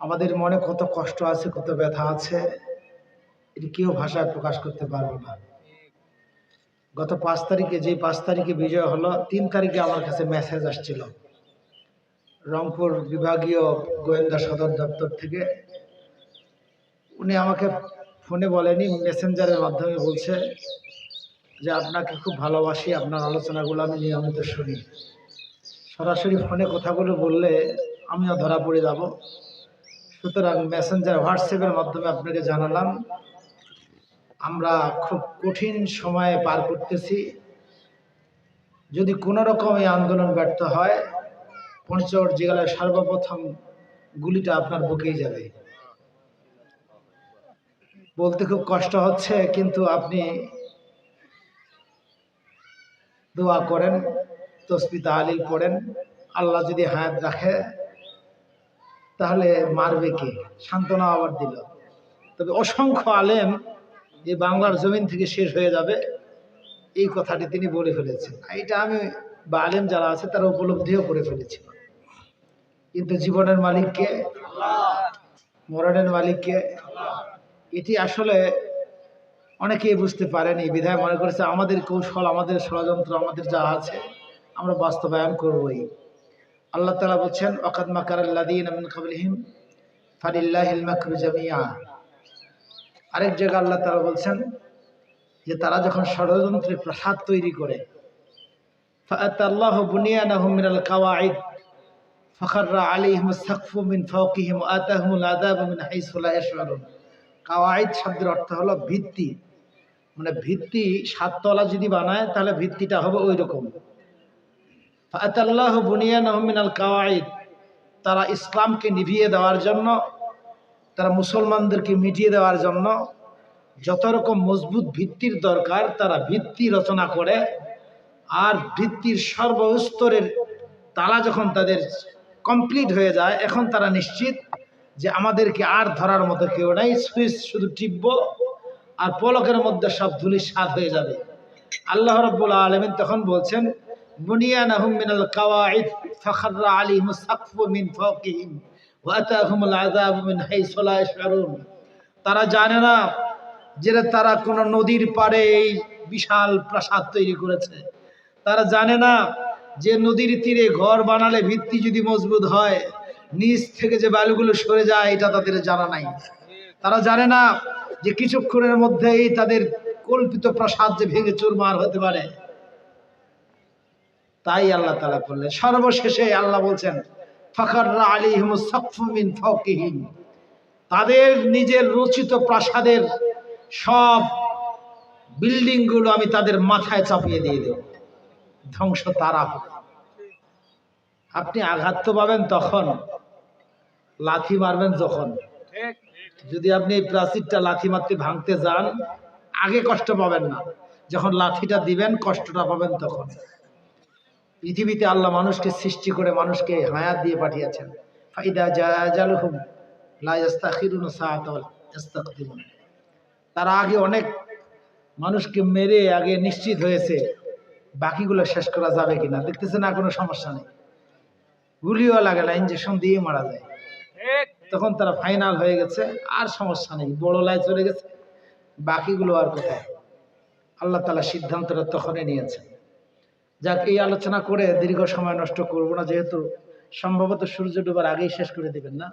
আমাদের মনে কত কষ্ট আছে, কত ব্যথা আছে, এটি কেউ ভাষায় প্রকাশ করতে পারব না। গত পাঁচ তারিখে যে পাঁচ তারিখে বিজয় হলো, তিন তারিখে আমার কাছে মেসেজ আসছিল। রংপুর বিভাগীয় গোয়েন্দা সদর দপ্তর থেকে। উনি আমাকে ফোনে বলেনি মেসেঞ্জারের মাধ্যমে বলছে যে, আপনাকে খুব ভালোবাসি, আপনার আলোচনাগুলো আমি নিয়মিত শুনি। সরাসরি ফোনে কথাগুলো বললে আমিও ধরা পড়ে যাব। সুতরাং মেসেঞ্জার হোয়াটসঅ্যাপের মাধ্যমে আপনাকে জানালাম। আমরা খুব কঠিন সময়ে পার করতেছি। যদি কোনো রকম এই আন্দোলন ব্যর্থ হয়, পঞ্চগড় জেলায় সর্বপ্রথম গুলিটা আপনার বুকেই যাবে। বলতে খুব কষ্ট হচ্ছে, কিন্তু আপনি দোয়া করেন, তসবি তাহালিল পড়েন। আল্লাহ যদি হায়াত রাখে তাহলে মারবে কে? সান্ত্বনা আবার দিল। তবে অসংখ্য আলেম এই বাংলার জমিন থেকে শেষ হয়ে যাবে। এই কথাটি তিনি বলে ফেলেছেন। এটা আমি বা আলেম যারা আছে, তারা উপলব্ধিও করে ফেলেছি। কিন্তু জীবনের মালিককে মরণের মালিককে এটি আসলে অনেকেই বুঝতে পারেনি। বিধায় মনে করেছে, আমাদের কৌশল, আমাদের ষড়যন্ত্র, আমাদের যা আছে, আমরা বাস্তবায়ন করবই। আল্লাহ তালা বলছেন অকাদ মাকার আল্লাদিন আমিন কাবলিহিম ফালিল্লাহিল মাকরু জামিয়া আরেক জায়গায় আল্লাহ তালা বলছেন যে, তারা যখন ষড়যন্ত্রের প্রাসাদ তৈরি করে আল্লাহ বুনিয়ানাহুম মিনাল কাওয়াইদ ফখররা আলাইহিম সাকফু মিন ফাওকিহিম আতাহুমুল আযাব মিন হাইসু লা ইয়াশউরুন কাওয়াইদ শব্দের অর্থ হলো ভিত্তি। মানে ভিত্তি সাততলা যদি বানায়, তাহলে ভিত্তিটা হবে ওই রকম ফাতাল্লাহ বুনিয়ান মিনাল কাওয়াইদ তারা ইসলামকে নিভিয়ে দেওয়ার জন্য, তারা মুসলমানদেরকে মিটিয়ে দেওয়ার জন্য যত রকম মজবুত ভিত্তির দরকার, তারা ভিত্তি রচনা করে আর ভিত্তির সর্বস্তরের তালা যখন তাদের কমপ্লিট হয়ে যায়, এখন তারা নিশ্চিত যে আমাদেরকে আর ধরার মতো কেউ নাই, সুইচ শুধু টিপব আর পলকের মধ্যে সব ধুলি সাত হয়ে যাবে। আল্লাহ রব্বুল আলমিন তখন বলছেন কাওয়াইদ ফখররা আলাইহিম সাকফু মিন ফাওকিহিম, ওয়া আতাহুমুল আযাবু মিন হাইসু লা ইয়াশউরুন তারা জানে না যে তারা কোন নদীর পাড়ে এই বিশাল প্রাসাদ তৈরি করেছে। তারা জানে না যে নদীর তীরে ঘর বানালে ভিত্তি যদি মজবুত হয়, নিচ থেকে যে বালুগুলো সরে যায়, এটা তাদের জানা নাই। তারা জানে না যে কিছুক্ষণের মধ্যেই তাদের কল্পিত প্রাসাদ যে ভেঙে চুরমার হতে পারে। তাই আল্লাহ তালা করলেন সর্বশেষে আল্লাহ বলছেন, ফখররা আলিহিম ফকিহীন তাদের নিজের রচিত প্রাসাদের সব বিল্ডিংগুলো আমি তাদের মাথায় চাপিয়ে দিয়ে দেব। ধ্বংস তারা হবে। আপনি আঘাত তো পাবেন তখন, লাথি মারবেন যখন। যদি আপনি এই প্রাচীরটা লাথি মারতে ভাঙতে যান, আগে কষ্ট পাবেন না। যখন লাথিটা দিবেন, কষ্টটা পাবেন তখন। পৃথিবীতে আল্লাহ মানুষকে সৃষ্টি করে মানুষকে হায়াত দিয়ে পাঠিয়েছেন। ফাইদা সাআতাল তারা আগে অনেক মানুষকে মেরে আগে নিশ্চিত হয়েছে, বাকিগুলো শেষ করা যাবে কিনা। দেখতেছে না কোনো সমস্যা নেই। গুলিও লাগে না ইঞ্জেকশন দিয়ে মারা যায়। তখন তারা ফাইনাল হয়ে গেছে, আর সমস্যা নেই। বড় লাই চলে গেছে, বাকিগুলো আর কোথায়? আল্লাহ তালা সিদ্ধান্তটা তখনই নিয়েছেন। যাক, এই আলোচনা করে দীর্ঘ সময় নষ্ট করব না, যেহেতু সম্ভবত সূর্য ডুবার আগেই শেষ করে দিবেন না?